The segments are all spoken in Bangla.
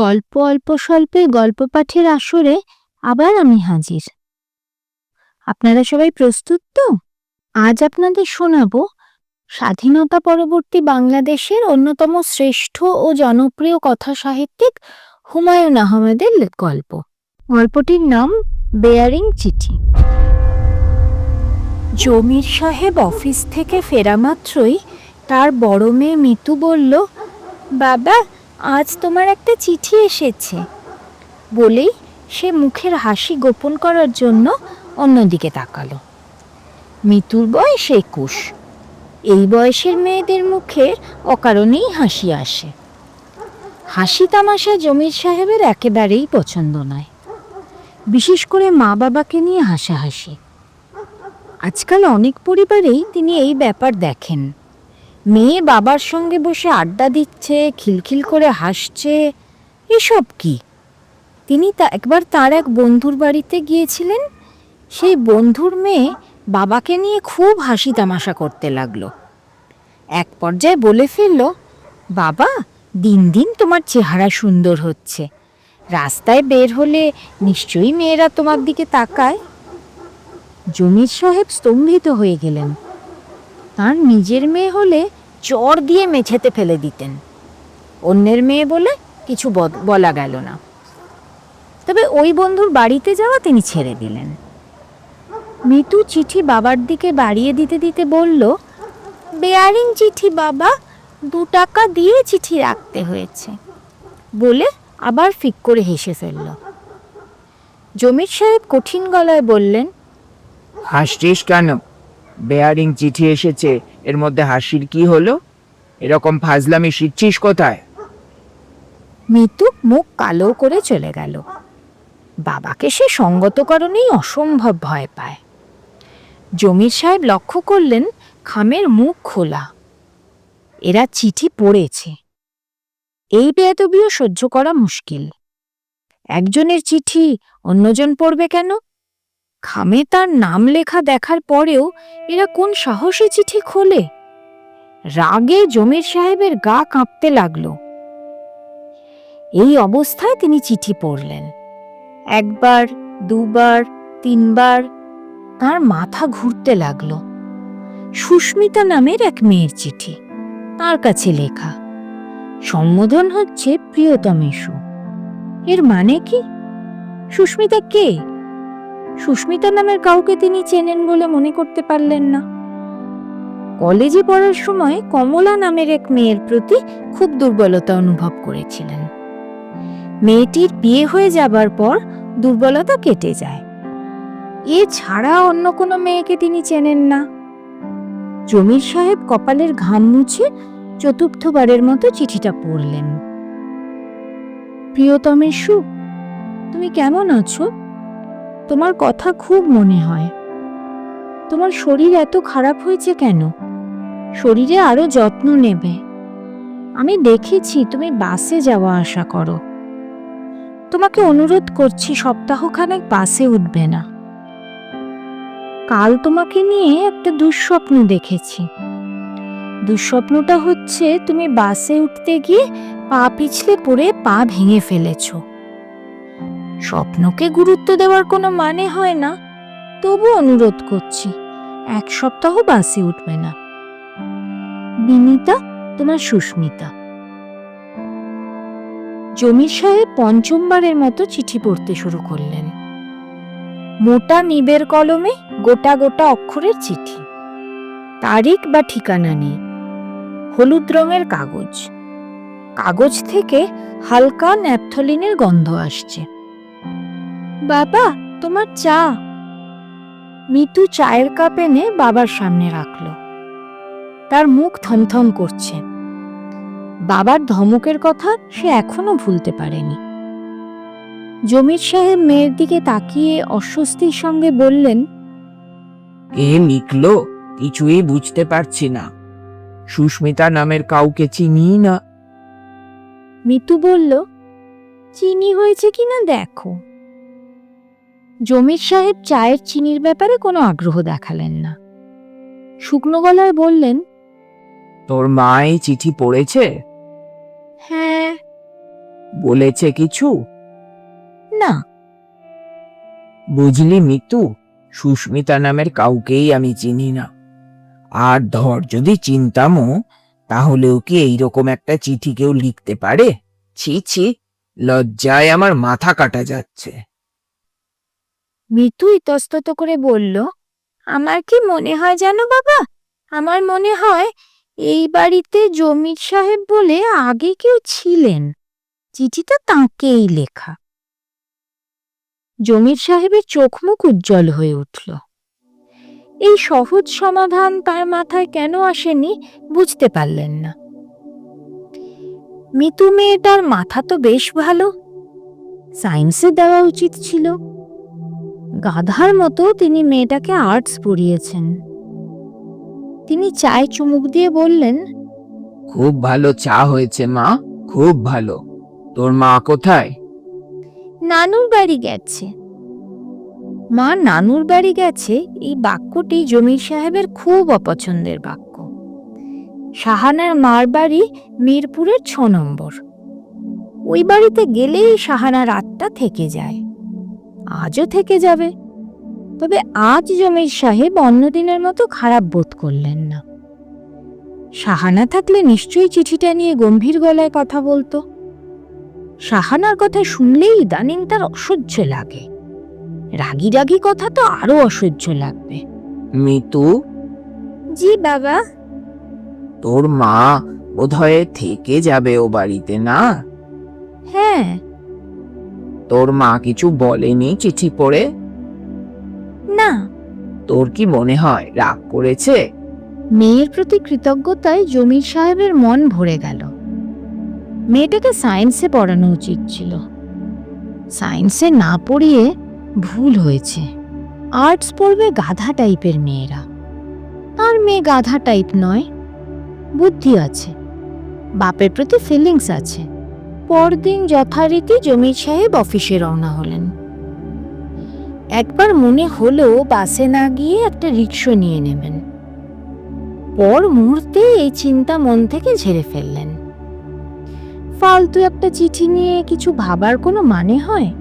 গল্প অল্প স্বল্পে গল্প পাঠের আসরে আবার আমি হাজির। আপনারা সবাই প্রস্তুত তো? আজ আপনাদের শোনাবো, স্বাধীনতা পরবর্তী বাংলাদেশের অন্যতম শ্রেষ্ঠ ও জনপ্রিয় কথা সাহিত্যিক হুমায়ুন আহমেদের গল্প। গল্পটির নাম বেয়ারিং চিঠি। জমির সাহেব অফিস থেকে ফেরা মাত্রই তার বড় মেয়ে মিতু বলল, বাবা আজ তোমার একটা চিঠি এসেছে। বলেই সে মুখের হাসি গোপন করার জন্য অন্যদিকে তাকালো। মিতুর বয়স একুশ। এই বয়সের মেয়েদের মুখে অকারণেই হাসি আসে। হাসি তামাশা জমির সাহেবের একেবারেই পছন্দ নয়। বিশেষ করে মা বাবাকে নিয়ে হাসাহাসি। আজকাল অনেক পরিবারেই তিনি এই ব্যাপার দেখেন। মেয়ে বাবার সঙ্গে বসে আড্ডা দিচ্ছে, খিলখিল করে হাসছে। এসব কি? তিনি তা একবার তার এক বন্ধুর বাড়িতে গিয়েছিলেন। সেই বন্ধুর মেয়ে বাবাকে নিয়ে খুব হাসি তামাশা করতে লাগল। এক পর্যায়ে বলে ফেলল, বাবা, দিন দিন তোমার চেহারা সুন্দর হচ্ছে। রাস্তায় বের হলে নিশ্চয়ই মেয়েরা তোমার দিকে তাকায়। জমির সাহেব স্তম্ভিত হয়ে গেলেন। তার নিজের মেয়ে হলে চর দিয়ে মেঝেতে ফেলে দিতেন। অন্যের মেয়ে বলে কিছু বলা গেল না। তবে ওই বন্ধুর বাড়িতে যাওয়া তিনি ছেড়ে দিলেন। মিতু চিঠি বাবার দিকে বাড়িয়ে দিতে দিতে বলল, বেয়ারিং চিঠি বাবা, দু টাকা দিয়ে চিঠি রাখতে হয়েছে। বলে আবার ফিক করে হেসে ফেলল। জমির সাহেব কঠিন গলায় বললেন, হাসছিস কেন? বেয়ারিং চিঠি এসেছে, এর মধ্যে হাসির কি হলো? এরকম ফাজলামি শিখছিস কোথায়? মিতু মুখ কালো করে চলে গেল। বাবাকে সে সঙ্গত কারণেই অসম্ভব ভয় পায়। জমির সাহেব লক্ষ্য করলেন খামের মুখ খোলা। এরা চিঠি পড়েছে। এই বেয়াদবিও সহ্য করা মুশকিল। একজনের চিঠি অন্যজন পড়বে কেন? খামে তার নাম লেখা দেখার পরেও এরা কোন সাহসে চিঠি খোলে? রাগে জমির সাহেবের গা কাঁপতে লাগল। এই অবস্থায় তিনি চিঠি পড়লেন। একবার, দুবার, তিনবার তার মাথা ঘুরতে লাগল। সুস্মিতা নামের এক মেয়ের চিঠি তার কাছে লেখা। সম্বোধন হচ্ছে প্রিয়তমেশু এর মানে কি? সুস্মিতা কে? সুস্মিতা নামের কাউকে তিনি চেনেন বলে মনে করতে পারলেন না। কলেজে পড়ার সময় কমলা নামের এক মেয়ের প্রতি খুব দুর্বলতা অনুভব করেছিলেন। মেয়েটির বিয়ে হয়ে যাবার পর দুর্বলতা কেটে যায়। এ ছাড়া অন্য কোনো মেয়েকে তিনি চেনেন না। জমির সাহেব কপালের ঘাম মুছে চতুর্থবারের মতো চিঠিটা পড়লেন। প্রিয়তমেশু, তুমি কেমন আছো? তোমার কথা খুব মনে হয়। তোমার শরীর এত খারাপ হয়েছে কেন? শরীরে আরও যত্ন নেবে। আমি দেখেছি তুমি বাসে যাওয়া আসা করো। তোমাকে অনুরোধ করছি, সপ্তাহখানেক বাসে উঠবে না। কাল তোমাকে নিয়ে একটা দুঃস্বপ্ন দেখেছি। দুঃস্বপ্নটা হচ্ছে, তুমি বাসে উঠতে গিয়ে পা পিছলে পড়ে পা ভেঙে ফেলেছ। স্বপ্নকে গুরুত্ব দেওয়ার কোনো মানে হয় না। তবু অনুরোধ করছি, এক সপ্তাহ বাসে উঠবে না। বিনিতা, তোমার সুস্মিতা। জমির সাহেব পঞ্চমবারের মতো চিঠি পড়তে শুরু করলেন। মোটা নিবের কলমে গোটা গোটা অক্ষরের চিঠি। তারিখ বা ঠিকানা নেই হলুদ রঙের কাগজ। কাগজ থেকে হালকা ন্যাপথলিনের গন্ধ আসছে। বাবা তোমার চা। মিতু চায়ের কাপ এনে বাবার সামনে রাখল। তার মুখ থমথম করছে। বাবার ধমকের কথা সে এখনও ভুলতে পারেনি। জমির সাহেব মেয়ের দিকে তাকিয়ে অস্বস্তির সঙ্গে বললেন এ লিখলো কিছুই বুঝতে পারছি না। সুস্মিতা নামের কাউকে চিনি না। মিতু বলল চিনি হয়েছে কিনা দেখো। জমির সাহেব চায়ের চিনির ব্যাপারে কোনো আগ্রহ দেখালেন না। শুকনো গলায় বললেন তোর মা এই চিঠি পড়েছে? হ্যাঁ। বলেছে কিছু? না। বুঝলি মিতু সুস্মিতা নামের কাউকেই আমি চিনি না। আর ধর যদি চিনতামও তাহলেও কি এইরকম একটা চিঠি কেউ লিখতে পারে? ছি ছি লজ্জায় আমার মাথা কাটা যাচ্ছে। মিতু ইতস্তত করে বলল, আমার কি মনে হয় জানো বাবা? আমার মনে হয় এই বাড়িতে জমির সাহেব বলে আগে কেউ ছিলেন। চিঠিটা তাঁকেই লেখা। জমির সাহেবের চোখ মুখ উজ্জ্বল হয়ে উঠল। এই সহজ সমাধান তার মাথায় কেন আসেনি বুঝতে পারলেন না। মিতু মেয়েটার মাথা তো বেশ ভালো। সায়েন্সে দেওয়া উচিত ছিল। গাধার মতো তিনি মেয়েটাকে আর্টস পড়িয়েছেন। তিনি চায় চুমুক দিয়ে বললেন খুব ভালো চা হয়েছে মা খুব ভালো। তোর মা কোথায়? নানুর বাড়ি গেছে। মা নানুর বাড়ি গেছে? এই বাক্যটি জমির সাহেবের খুব অপছন্দের বাক্য। সাহানার মার বাড়ি মিরপুরের ছ নম্বর। ওই বাড়িতে গেলেই সাহানা রাতটা থেকে যায়। আজও থেকে যাবে। তবে আজ জমির সাহেব অন্যদিনের মতো খারাপ বোধ করলেন না। সাহানা থাকলে নিশ্চয়ই চিঠিটা নিয়ে গম্ভীর গলায় কথা বলতো। সাহানার কথা শুনলেই ইদানিং তার অসহ্য লাগে। রাগি রাগি কথা তো আরও অসহ্য লাগবে। মিতু? জি বাবা। তোর মা বোধহয় থেকে যাবে ও বাড়িতে না? হ্যাঁ। তোর মা কিছু বলেনি চিঠি পড়ে? না। তোর কি মনে হয় রাগ করেছে? মেয়ের প্রতি কৃতজ্ঞতায় জমির সাহেবের মন ভরে গেল। মেয়েটাকে সায়েন্সে পড়ানো উচিত ছিল। সায়েন্সে না পড়িয়ে ভুল হয়েছে। আর্টস পড়বে গাধা টাইপের মেয়েরা। আর মেয়ে গাধা টাইপ নয় বুদ্ধি আছে। বাপের প্রতি ফিলিংস আছে। পরদিন যথারীতি জমির সাহেব অফিসে রওনা হলেন। একবার মনে হলেও বাসে না গিয়ে একটা রিক্সা নিয়ে নেবেন। পর মুহূর্তে এই চিন্তা মন থেকে ঝেড়ে ফেললেন। ফালতু একটা চিঠি নিয়ে কিছু ভাবার কোনো মানে হয়?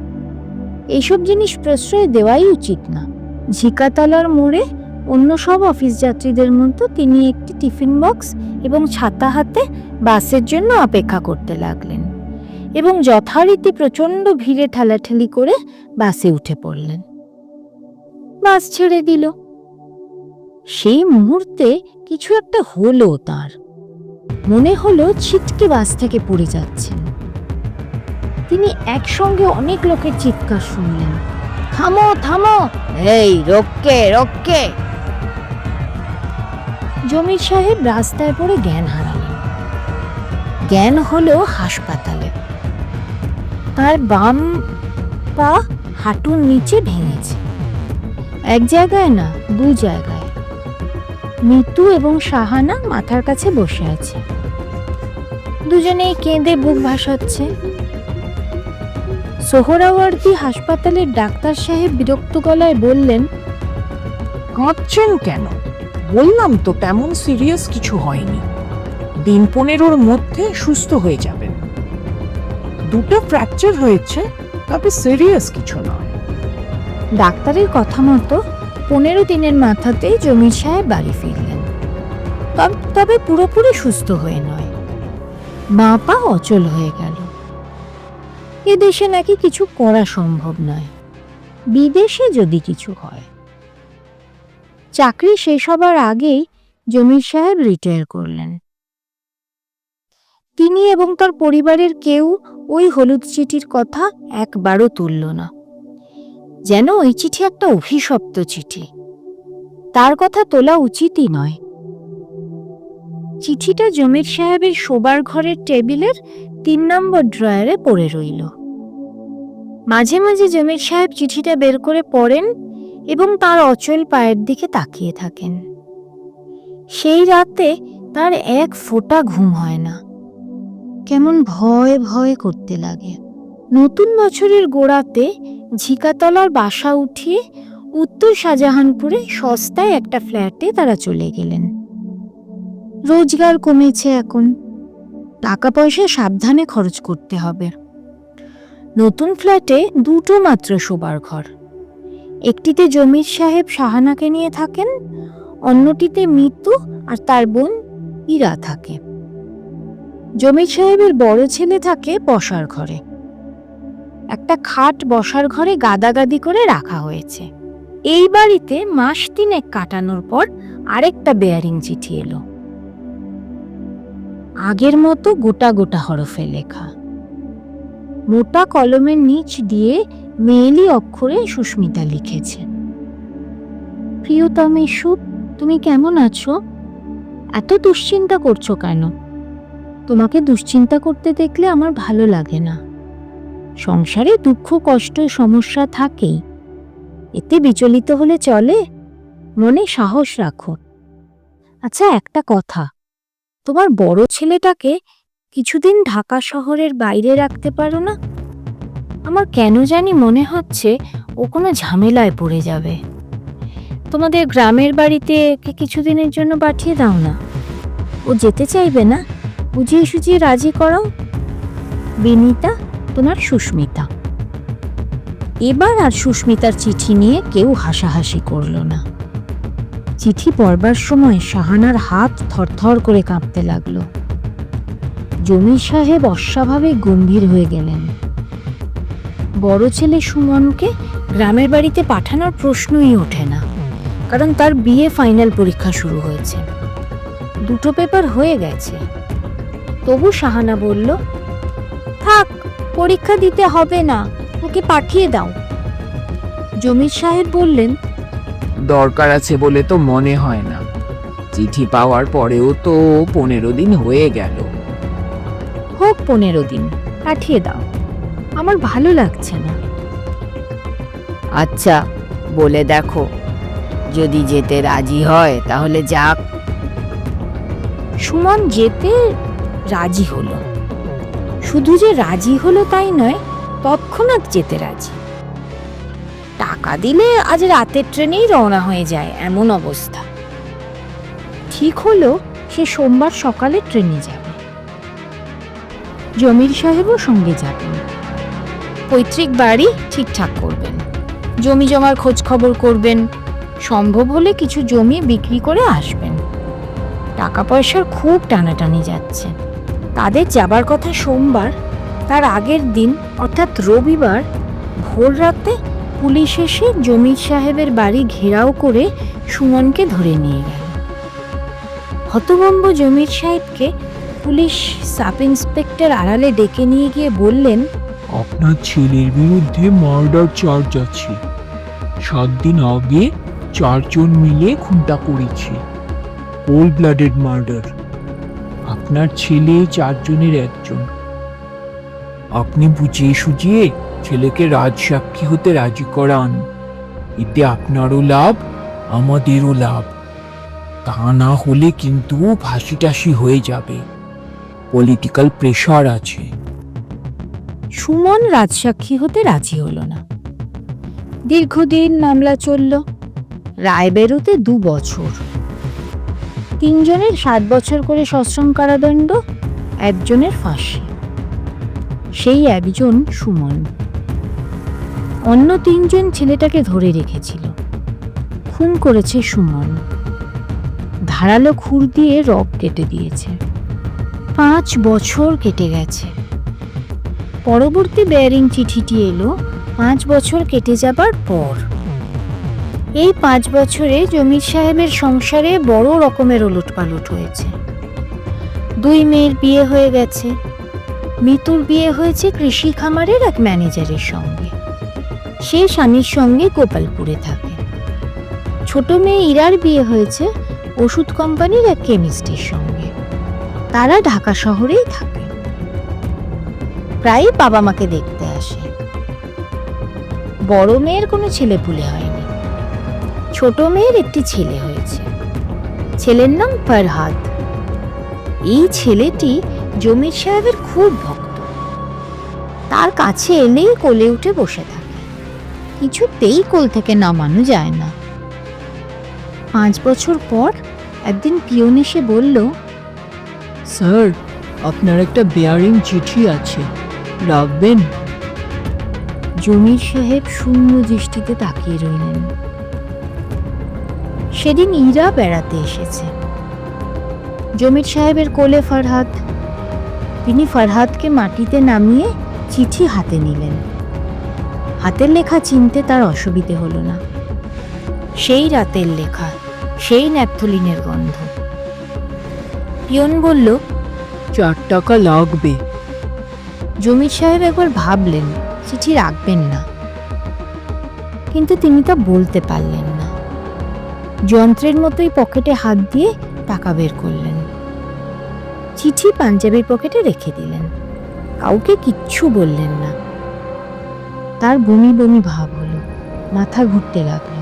এইসব জিনিস প্রশ্রয় দেওয়াই উচিত না। ঝিকাতলার মোড়ে অন্য সব অফিস যাত্রীদের মতো তিনি একটি টিফিন বক্স এবং ছাতা হাতে বাসের জন্য অপেক্ষা করতে লাগলেন। এবং যথারীতি প্রচণ্ড ভিড়ে ঠেলাঠেলি করে বাসে উঠে পড়লেন। বাস ছেড়ে দিল। সেই মুহূর্তে কিছু একটা হলো তার। মনে হলো ছিটকে বাস থেকে পড়ে যাচ্ছেন। তিনি একসঙ্গে অনেক লোকের চিৎকার শুনলেন। থামো থামো! এই রক্ষে রক্ষে জমির সাহেব রাস্তায় পড়ে জ্ঞান হারালেন। জ্ঞান হলো হাসপাতালে। তার বাম পা হাঁটুর নিচে ভেঙেছে। এক জায়গায় না, দুই জায়গায়। মিতু এবং সাহানা মাথার কাছে বসে আছে। দুজনেই কেঁদে বুক ভাসাচ্ছে। সোহরাওয়ার্দী হাসপাতালের ডাক্তার সাহেব বিরক্ত গলায় বললেন, কাঁদছেন কেন? বললাম তো তেমন সিরিয়াস কিছু হয়নি। দিন পনেরোর মধ্যে সুস্থ হয়ে যাবেন দুটো ফ্র্যাকচার হয়েছে, তবে সিরিয়াস কিছু নয়। ডাক্তারের কথা মতো পনেরো দিনের মাথাতেই জমির সাহেব বাড়ি ফিরলেন। তবে পুরোপুরি সুস্থ হয়ে নয়। মা পা অচল হয়ে গেল। এ দেশে নাকি কিছু করা সম্ভব নয়। বিদেশে যদি কিছু হয়। চাকরি শেষ হবার আগেই জমির সাহেব রিটায়ার করলেন। তিনি এবং তার পরিবারের কেউ ওই হলুদ চিঠির কথা একবারও তুলল না। যেন ওই চিঠি একটা অভিশপ্ত চিঠি। তার কথা তোলা উচিতই নয়। চিঠিটা জমির সাহেবের শোবার ঘরের টেবিলের তিন নম্বর ড্রয়ারে পড়ে রইল। মাঝে মাঝে জমির সাহেব চিঠিটা বের করে পড়েন এবং তার অচল পায়ের দিকে তাকিয়ে থাকেন। সেই রাতে তার এক ফোঁটা ঘুম হয় না। কেমন ভয় ভয় করতে লাগে। নতুন বছরের গোড়াতে ঝিকাতলার বাসা উঠিয়ে উত্তর শাহজাহানপুরে সস্তায় একটা ফ্ল্যাটে তারা চলে গেলেন। রোজগার কমেছে এখন। টাকা পয়সা সাবধানে খরচ করতে হবে। নতুন ফ্ল্যাটে দুটো মাত্র শোবার ঘর। একটিতে জমির সাহেব সাহানাকে নিয়ে থাকেন, অন্যটিতে মিতু আর তার বোন ইরা থাকে। জমির সাহেবের বড় ছেলে থাকে বসার ঘরে। একটা খাট বসার ঘরে গাদাগাদি করে রাখা হয়েছে। এই বাড়িতে মাস তিনেক কাটানোর পর আরেকটা বেয়ারিং চিঠি এলো। আগের মতো গোটা গোটা হরফে লেখা। মোটা কলমের নিচ দিয়ে মেয়েলি অক্ষরে সুস্মিতা লিখেছে। প্রিয়তম সুপ তুমি কেমন আছো? এত দুশ্চিন্তা করছ কেন? তোমাকে দুশ্চিন্তা করতে দেখলে আমার ভালো লাগে না। সংসারে দুঃখ, কষ্ট, সমস্যা থাকেই। এতে বিচলিত হলে চলে, মনে সাহস রাখো। আচ্ছা একটা কথা। তোমার বড় ছেলেটাকে কিছুদিন ঢাকা শহরের বাইরে রাখতে পারো না? আমার কেন জানি মনে হচ্ছে ও কোনো ঝামেলায় পড়ে যাবে। তোমাদের গ্রামের বাড়িতে কিছুদিনের জন্য পাঠিয়ে দাও না? ও যেতে চাইবে না? বুঝিয়ে সুঝিয়ে রাজি করাও। বিনিতা, তোমার সুস্মিতা। এবার আর সুস্মিতার চিঠি নিয়ে কেউ হাসাহাসি করল না। চিঠি পড়বার সময় শাহানার হাত থরথর করে কাঁপতে লাগল। জমির সাহেব অস্বাভাবিক গম্ভীর হয়ে গেলেন। বড় ছেলে সুমনকে গ্রামের বাড়িতে পাঠানোর প্রশ্নই ওঠে না, কারণ তার বিয়ে ফাইনাল পরীক্ষা শুরু হয়েছে। দুটো পেপার হয়ে গেছে। তবু শাহানা বলল থাক পরীক্ষা দিতে হবে না ওকে পাঠিয়ে দাও। জমির সাহেব বললেন দরকার আছে বলে তো মনে হয় না। চিঠি পাওয়ার পরেও তো পনেরো দিন হয়ে গেল। হোক পনেরো দিন পাঠিয়ে দাও। আমার ভালো লাগছে না। আচ্ছা বলে দেখো। যদি যেতে রাজি হয় তাহলে যাক। সুমন যেতে রাজি হলো। শুধু যে রাজি হলো তাই নয়, তৎক্ষণাৎ যেতে রাজি। টাকা দিলে আজ রাতের ট্রেনেই রওনা হয়ে যায় এমন অবস্থা। ঠিক হলো সে সোমবার সকালে ট্রেনে যাবে। জমির সাহেবও সঙ্গে যাবেন। পৈতৃক বাড়ি ঠিকঠাক করবেন। জমি জমার খোঁজ খবর করবেন। সম্ভব হলে কিছু জমি বিক্রি করে আসবেন। টাকা পয়সার খুব টানাটানি যাচ্ছে। তাদের যাবার কথা সোমবার, তার আগের দিন, অর্থাৎ রবিবার ভোর রাতে পুলিশ এসে জমির সাহেবের বাড়ি ঘেরাও করে সুমনকে ধরে নিয়ে গেল। হতভম্ব জমির সাহেবকে পুলিশ সাব ইন্সপেক্টর আড়ালে ডেকে নিয়ে গিয়ে বললেন, আপনার ছেলের বিরুদ্ধে মার্ডার চার্জ আছে। সাত দিন আগে চারজন মিলে খুনটা করেছে। Cold blooded murder. আপনার ছেলে চারজনের একজন। আপনি বুঝিয়ে সুঝিয়ে ছেলেকে রাজসাক্ষী হতে রাজি করান। এতে আপনারও লাভ, আমাদেরও লাভ। তা না হলে কিন্তু ফাঁসি টাসি হয়ে যাবে। পলিটিক্যাল প্রেশার আছে। সুমন রাজসাক্ষী হতে রাজি হলো না। দীর্ঘদিন মামলা চলল। রায় বেরোতে দু বছর। তিনজনের সাত বছর করে সশ্রম কারাদণ্ড, একজনের ফাঁসি। সেই একজন সুমন। অন্য তিনজন ছেলেটাকে ধরে রেখেছিল। খুন করেছে সুমন। ধারালো খুর দিয়ে রক কেটে দিয়েছে। পাঁচ বছর কেটে গেছে। পরবর্তী বেয়ারিং চিঠিটি এলো, পাঁচ বছর কেটে যাবার পর। এই পাঁচ বছরে জমির সাহেবের সংসারে বড় রকমের ওলটপালট হয়েছে। দুই মেয়ের বিয়ে হয়ে গেছে। মিতুর বিয়ে হয়েছে কৃষি খামারের এক ম্যানেজারের সঙ্গে। সে স্বামীর সঙ্গে গোপালপুরে থাকে। ছোট মেয়ে ইরার বিয়ে হয়েছে ওষুধ কোম্পানির এক কেমিস্টের সঙ্গে। তারা ঢাকা শহরেই থাকে। প্রায়ই বাবা মাকে দেখতে আসে। বড় মেয়ের কোনো ছেলে পুলে হয়নি। ছোট মেয়ের একটি ছেলে হয়েছে। ছেলের নাম ফরহাদ এই ছেলেটি জমির সাহেবের খুব ভক্ত। তার কাছে এলেই কোলে উঠে বসে থাকে। কিছুতেই কোল থেকে নামানো যায় না। পাঁচ বছর পর একদিন পিয়ন এসে বলল স্যার আপনার একটা বেয়ারিং চিঠি আছে। রাখবেন? জমির সাহেব শূন্য দৃষ্টিতে তাকিয়ে রইলেন। সেদিন ইরা বেড়াতে এসেছে। জমির সাহেবের কোলে ফারহাদ তিনি ফারহাদকে মাটিতে নামিয়ে চিঠি হাতে নিলেন। হাতের লেখা চিনতে তার অসুবিধে হলো না। সেই রাতের লেখা সেই ন্যাপথলিনের গন্ধ। পিয়ন বলল চার টাকা লাগবে। জমির সাহেব একবার ভাবলেন চিঠি রাখবেন না। কিন্তু তিনি তা বলতে পারলেন যন্ত্রের মতোই পকেটে হাত দিয়ে টাকা বের করলেন। চিঠি পাঞ্জাবির পকেটে রেখে দিলেন। কাউকে কিচ্ছু বললেন না। তার বমি বমি ভাব হলো, মাথা ঘুরতে লাগল।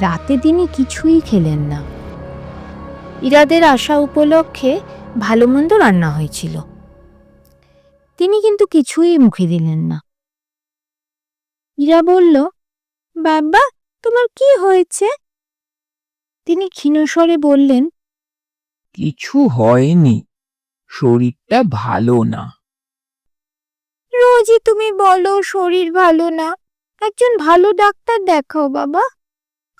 রাতে তিনি কিছুই খেলেন না। ইরাদের আশা উপলক্ষে ভালো মন্দ রান্না হয়েছিল। তিনি কিন্তু কিছুই মুখে দিলেন না। ইরা বলল, বাবা, তোমার কি হয়েছে? তিনি ক্ষীণস্বরে বললেন কিছু হয়নি শরীরটা ভালো না। রোজই তুমি বলো শরীর ভালো না একজন ভালো ডাক্তার দেখাও বাবা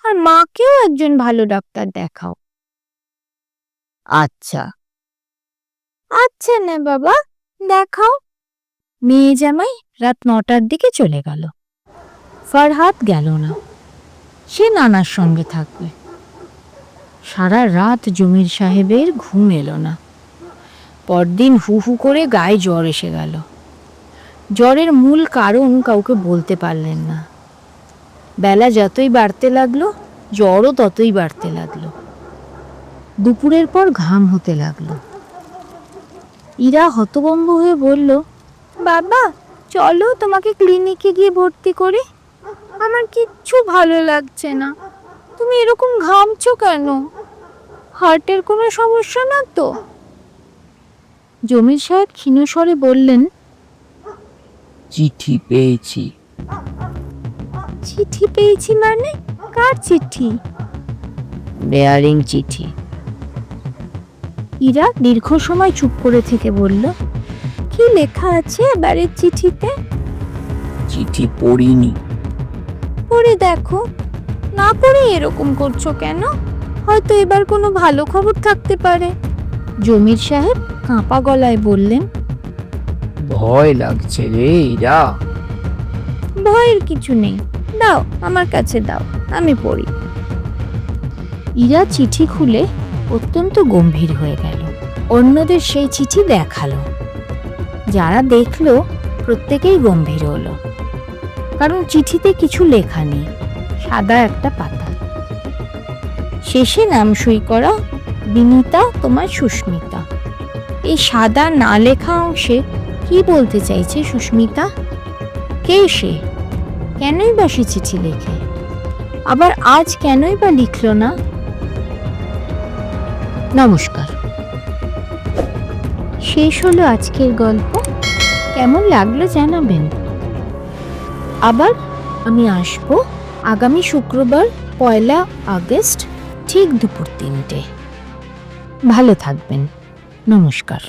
আর মাকেও একজন ভালো ডাক্তার দেখাও। আচ্ছা। আচ্ছা না বাবা দেখাও। মেয়ে জামাই রাত নটার দিকে চলে গেল। ফারহাত গেল না সে নানার সঙ্গে থাকবে। সারা রাত জমির সাহেবের ঘুম এলো না। পরদিন হু হু করে গায়ে জ্বর এসে গেল। জ্বরের মূল কারণ কাউকে বলতে পারলেন না। বেলা যতই বাড়তে লাগল, জ্বরও ততই বাড়তে লাগল। দুপুরের পর ঘাম হতে লাগল। ইরা হতভম্ব হয়ে বলল, বাবা, চলো তোমাকে ক্লিনিকে গিয়ে ভর্তি করি। আমার কিচ্ছু ভালো লাগছে না। তুমি এরকম ঘামছো কেন? হার্টের কোনো সমস্যা না তো? জমির সাহেব ক্ষীণস্বরে বললেন চিঠি পেয়েছি। চিঠি পেয়েছি মানে? কার চিঠি? বেয়ারিং চিঠি। ইরা দীর্ঘ সময় চুপ করে থেকে বলল কি লেখা আছে এবারের চিঠিতে? চিঠি পড়িনি। পড়ে দেখো। না পড়ে এরকম করছ কেন? হয়তো এবার কোনো ভালো খবর থাকতে পারে। জমির সাহেব কাঁপা গলায় বললেন ভয় লাগছে রে ইরা। ভয়ের কিছু নেই। দাও আমার কাছে দাও আমি পড়ি। ইরা চিঠি খুলে অত্যন্ত গম্ভীর হয়ে গেল। অন্যদের সেই চিঠি দেখাল। যারা দেখল প্রত্যেকেই গম্ভীর হলো। কারণ চিঠিতে কিছু লেখা নেই। সাদা একটা পাতা। শেষে নাম সই করা বিনিতা তোমার সুস্মিতা। এই সাদা না লেখা অংশে কি বলতে চাইছে সুস্মিতা? কে সে? কেনই বা সে চিঠি লেখে? আবার আজ কেনই বা লিখল না? নমস্কার। শেষ হলো আজকের গল্প। কেমন লাগল জানাবেন। আবার আমি আসব। আগামী শুক্রবার পয়লা আগস্ট ঠিক দুপুর তিনটে। ভালো থাকবেন। নমস্কার।